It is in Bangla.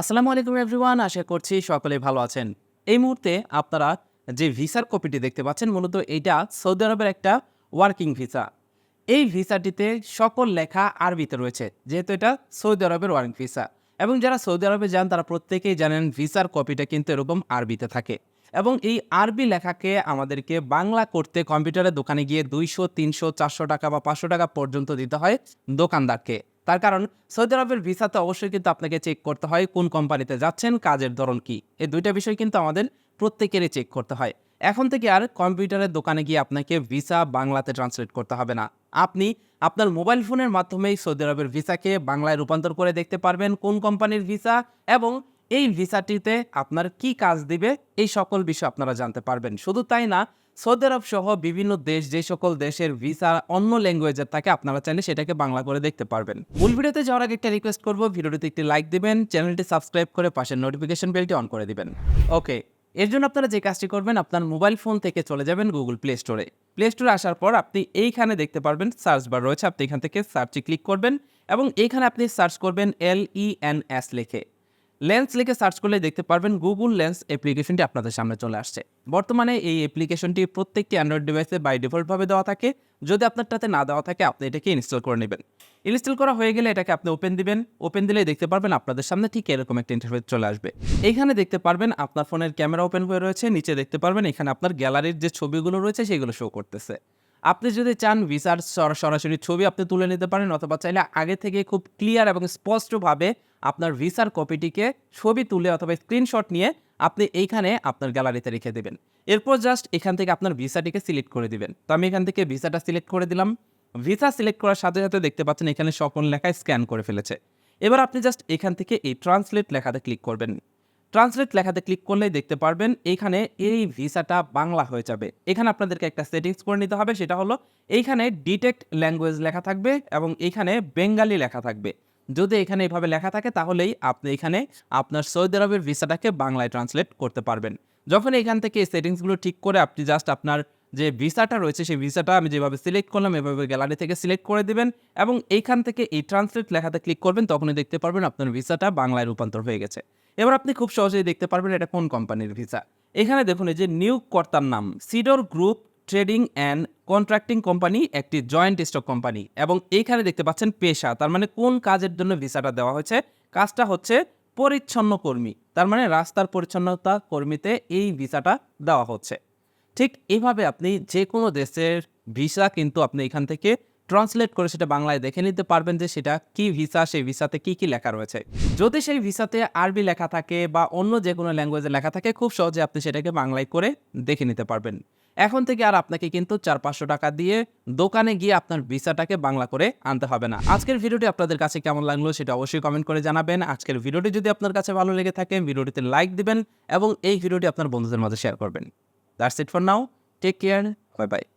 আসসালামু আলাইকুম এভরিওয়ান আশা করছি সকলে ভালো আছেন। এই মুহূর্তে আপনারা যে ভিসার কপিটি দেখতে পাচ্ছেন, মূলত এটা সৌদি আরবের একটা ওয়ার্কিং ভিসা এই ভিসাটিতে সকল লেখা আরবিতে রয়েছে, যেহেতু এটা সৌদি আরবের ওয়ার্কিং ভিসা এবং যারা সৌদি আরবে যান, তারা প্রত্যেকেই জানেন ভিসার কপিটা কিন্তু এরকম আরবিতে থাকে। এবং এই আরবি লেখাকে আমাদেরকে বাংলা করতে কম্পিউটারের দোকানে গিয়ে দুইশো, তিনশো, চারশো টাকা বা পাঁচশো টাকা পর্যন্ত দিতে হয় দোকানদারকে। তার কারণ, সৌদি আরবের ভিসাতে অবশ্যই কিন্তু আপনাকে চেক করতে হয় কোন কোম্পানিতে যাচ্ছেন, কাজের ধরন কি। এই দুইটা বিষয় কিন্তু আমাদের প্রত্যেকেরই চেক করতে হয়। এখন থেকে আর কম্পিউটারের দোকানে গিয়ে আপনাকে ভিসা বাংলাতে ট্রান্সলেট করতে হবে না। আপনি আপনার মোবাইল ফোনের মাধ্যমেই সৌদি আরবের ভিসাকে বাংলায় রূপান্তর করে দেখতে পারবেন কোন কোম্পানির ভিসা এবং এই ভিসাটিতে আপনার কি কাজ দিবে এই সকল বিষয় আপনারা জানতে পারবেন। শুধু তাই না, সৌদি আরব সহ বিভিন্ন দেশ যে সকল দেশের ভিসা অন্য ল্যাঙ্গুয়েজের থাকে, আপনারা চাইলে সেটাকে বাংলা করে দেখতে পারবেন। মূল ভিডিওতে যাওয়ার আগে একটা রিকোয়েস্ট করব, ভিডিওটিতে একটি লাইক দিবেন চ্যানেলটি সাবস্ক্রাইব করে পাশের নোটিফিকেশন বেলটি অন করে দিবেন। ওকে, এর জন্য আপনারা যে কাজটি করবেন, আপনার মোবাইল ফোন থেকে চলে যাবেন গুগল প্লে স্টোরে প্লে স্টোরে আসার পর আপনি এইখানে দেখতে পারবেন সার্চ বার রয়েছে, আপনি এখান থেকে সার্চে ক্লিক করবেন এবং এইখানে আপনি সার্চ করবেন এল ই এন এস লিখে। লেন্স লিখে সার্চ করলে দেখতে পারবেন গুগল লেন্স অ্যাপ্লিকেশনটি আপনাদের সামনে চলে আসছে। বর্তমানে এই অ্যাপ্লিকেশনটি প্রত্যেকটি অ্যান্ড্রয়েড ডিভাইসে বাই ডিফল্টভাবে দেওয়া থাকে। যদি আপনার আপনারটাতে না দেওয়া থাকে, আপনি এটাকে ইনস্টল করে নেবেন। ইনস্টল করা হয়ে গেলে এটাকে আপনি ওপেন দিবেন। ওপেন দিলেই দেখতে পারবেন আপনাদের সামনে ঠিক এরকম একটা ইন্টারফেস চলে আসবে। এখানে দেখতে পারবেন আপনার ফোনের ক্যামেরা ওপেন হয়ে রয়েছে। নিচে দেখতে পারবেন এখানে আপনার গ্যালারির যে ছবিগুলো রয়েছে, সেগুলো শো করতেছে। আপনি যদি চান ভিসার সরাসরি ছবি আপনি তুলে নিতে পারেন অথবা চাইলে আগে থেকে খুব ক্লিয়ার এবং স্পষ্টভাবে আপনার ভিসার কপিটিকে ছবি তুলে অথবা স্ক্রিনশট নিয়ে আপনি এইখানে আপনার গ্যালারিতে রেখে দেবেন। এরপর জাস্ট এখান থেকে আপনার ভিসাটিকে সিলেক্ট করে দিবেন। তো আমি এখান থেকে ভিসাটা সিলেক্ট করে দিলাম। ভিসা সিলেক্ট করার সাথে সাথে দেখতে পাচ্ছেন এখানে সকল লেখায় স্ক্যান করে ফেলেছে। এবার আপনি জাস্ট এখান থেকে এই ট্রান্সলেট লেখাতে ক্লিক করবেন। ট্রান্সলেট লেখাতে ক্লিক করলেই দেখতে পারবেন এইখানে এই ভিসাটা বাংলা হয়ে যাবে। এখানে আপনাদেরকে একটা সেটিংস করে নিতে হবে, সেটা হলো এইখানে ডিটেক্ট ল্যাঙ্গুয়েজ লেখা থাকবে এবং এইখানে বেঙ্গালি লেখা থাকবে। যদি এখানে এইভাবে লেখা থাকে, তাহলেই আপনি এখানে আপনার সৌদি আরবের ভিসাটাকে বাংলায় ট্রান্সলেট করতে পারবেন। যখন এখান থেকে এই সেটিংসগুলো ঠিক করে আপনি জাস্ট আপনার যে ভিসাটা রয়েছে, সেই ভিসাটা আমি যেভাবে সিলেক্ট করলাম, এভাবে গ্যালারি থেকে সিলেক্ট করে দেবেন এবং এইখান থেকে এই ট্রান্সলেট লেখাতে ক্লিক করবেন, তখনই দেখতে পারবেন আপনার ভিসাটা বাংলায় রূপান্তর হয়ে গেছে। এবার আপনি খুব সহজেই দেখতে পারবেন এটা কোন কোম্পানির ভিসা। এখানে দেখুন এই যে নিয়োগ কর্তার নাম, Sidr group trading and contracting company, একটি জয়েন্ট স্টক কোম্পানি এবং এইখানে দেখতে পাচ্ছেন পেশা, তার মানে কোন কাজের জন্য ভিসাটা দেওয়া হয়েছে। কাজটা হচ্ছে পরিচ্ছন্ন কর্মী, তার মানে রাস্তার পরিচ্ছন্নতা কর্মীতে এই ভিসাটা দেওয়া হচ্ছে। ঠিক এভাবে আপনি যে কোনো দেশের ভিসা কিন্তু আপনি এখান থেকে ট্রান্সলেট করে সেটা বাংলায় দেখে নিতে পারবেন যে সেটা কি ভিসা, সেই ভিসাতে কি কি লেখা রয়েছে। যদি সেই ভিসাতে আরবি লেখা থাকে বা অন্য যে কোনো ল্যাঙ্গুয়েজে লেখা থাকে, খুব সহজে আপনি সেটাকে বাংলায় করে দেখে নিতে পারবেন। এখন থেকে আর আপনাকে কিন্তু চার পাঁচশো টাকা দিয়ে দোকানে গিয়ে আপনার ভিসাটাকে বাংলা করে আনতে হবে না। আজকের ভিডিওটি আপনাদের কাছে কেমন লাগল সেটা অবশ্যই কমেন্ট করে জানাবেন। আজকের ভিডিওটি যদি আপনার কাছে ভালো লেগে থাকে, ভিডিওটিতে লাইক দিবেন এবং এই ভিডিওটি আপনার বন্ধুদের মাঝে শেয়ার করবেন। That's it for now. Take care. Bye bye.